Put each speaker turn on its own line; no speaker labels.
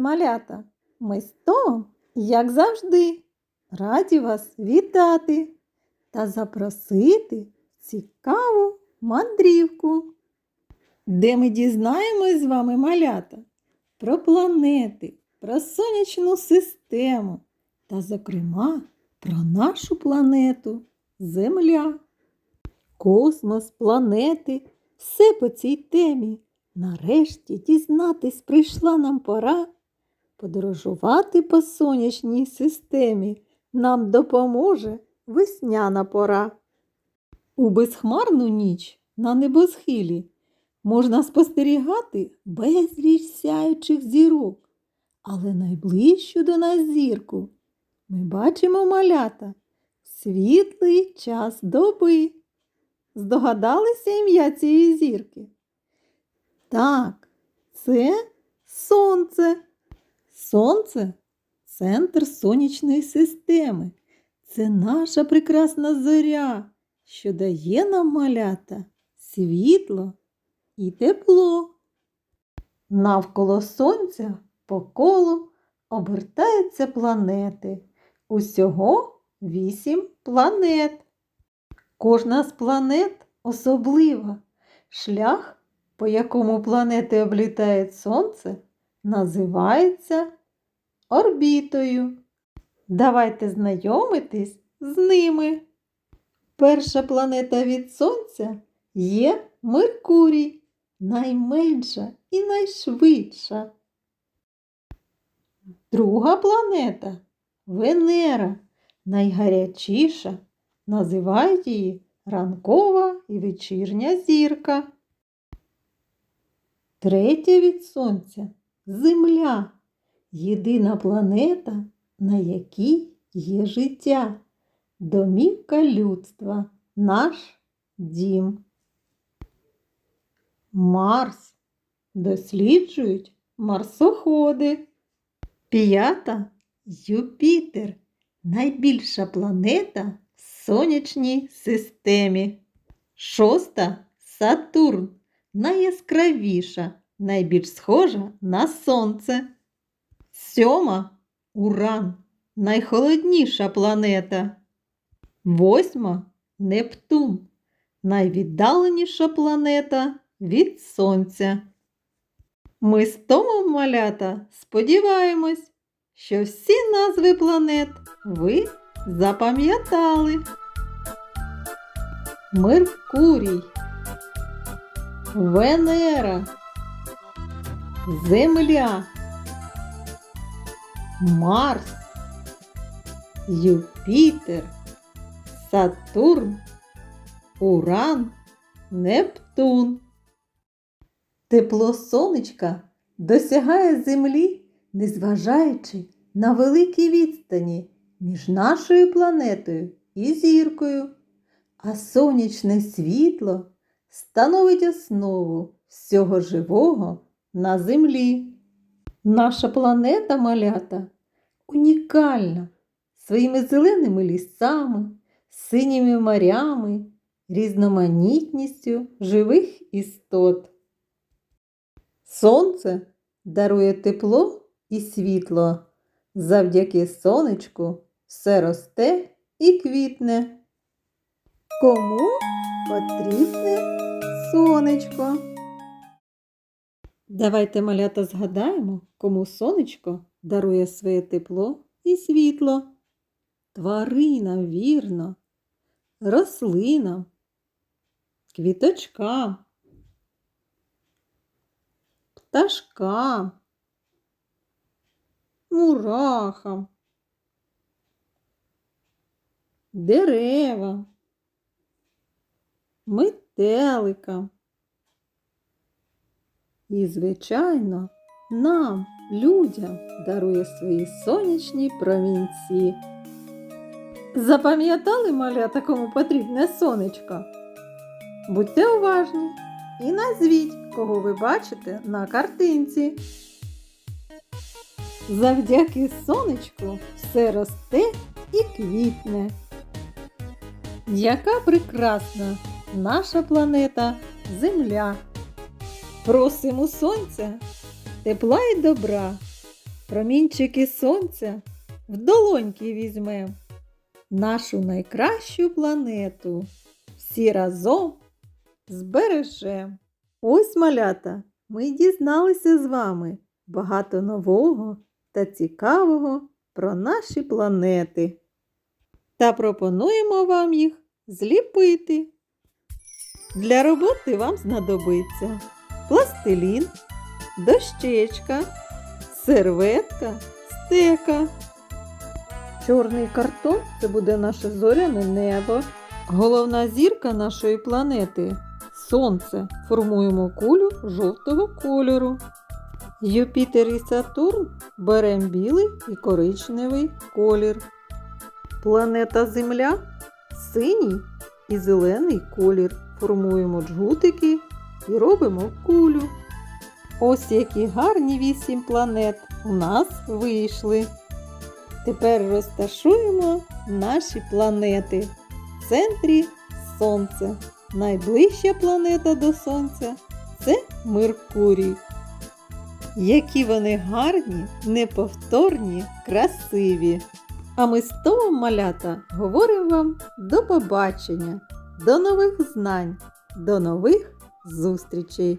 малята! Ми з Томом, як завжди, раді вас вітати та запросити в цікаву мандрівку, де ми дізнаємось з вами малята про планети, про сонячну систему та, зокрема, про нашу планету Земля. Космос, планети, все по цій темі. Нарешті дізнатись прийшла нам пора. Подорожувати по сонячній системі нам допоможе весняна пора. У безхмарну ніч на небосхилі можна спостерігати безліч сяючих зірок, але найближчу до нас зірку ми бачимо малята в світлий час доби. Здогадалися ім'я цієї зірки? Так, це сонце. Сонце центр сонячної системи. Це наша прекрасна зоря, що дає нам малята світло і тепло. Навколо сонця по колу обертаються планети. Усього вісім планет. Кожна з планет особлива. Шлях, по якому планети облітають Сонце, називається орбітою. Давайте знайомитись з ними. Перша планета від Сонця є Меркурій, найменша і найшвидша. Друга планета Венера, найгарячіша. Називають її ранкова і вечірня зірка. Третя від Сонця Земля єдина планета, на якій є життя, домівка людства, наш дім. Марс досліджують марсоходи. П'ята Юпітер найбільша планета в сонячній системі. Шоста Сатурн найяскравіша, найбільш схожа на Сонце. Сьома? Уран. Найхолодніша планета. Восьма? Нептун. Найвіддаленіша планета від Сонця. Ми з Томом малята сподіваємось, що всі назви планет ви запам'ятали. Меркурій, Венера, Земля, Марс, Юпітер, Сатурн, Уран, Нептун. Тепло сонечка досягає землі, незважаючи на великі відстані між нашою планетою і зіркою, а сонячне світло становить основу всього живого на землі. Наша планета малята унікальна своїми зеленими лісами, синіми морями, різноманітністю живих істот. Сонце дарує тепло і світло. Завдяки сонечку все росте і квітне. Кому потрібне сонечко? Давайте малята згадаємо, кому сонечко дарує своє тепло і світло. Тваринам вірно, рослинам, квіточкам, пташкам, мурахам, деревам, метеликам. І, звичайно, нам, людям, дарує свої сонячні промінці. Запам'ятали малята, кому потрібне сонечко? Будьте уважні і назвіть, кого ви бачите на картинці. Завдяки сонечку все росте і квітне. Яка прекрасна наша планета Земля. Просимо сонця, тепла і добра, Промінчики сонця в долоньки візьмем. Нашу найкращу планету всі разом збережем. Ось малята, ми дізналися з вами багато нового та цікавого про наші планети. Та пропонуємо вам їх зліпити. Для роботи вам знадобиться пластилін, дощечка, серветка, стека. Чорний картон це буде наше зоряне небо. Головна зірка нашої планети Сонце. Формуємо кулю жовтого кольору. Юпітер і Сатурн беремо білий і коричневий колір. Планета Земля синій і зелений колір. Формуємо джгутики і робимо кулю. Ось які гарні вісім планет у нас вийшли. Тепер розташуємо наші планети в центрі Сонце. Найближча планета до Сонця це Меркурій. Які вони гарні, неповторні, красиві. А ми з Томом малята говоримо вам до побачення, до нових знань, до нових зустрічей!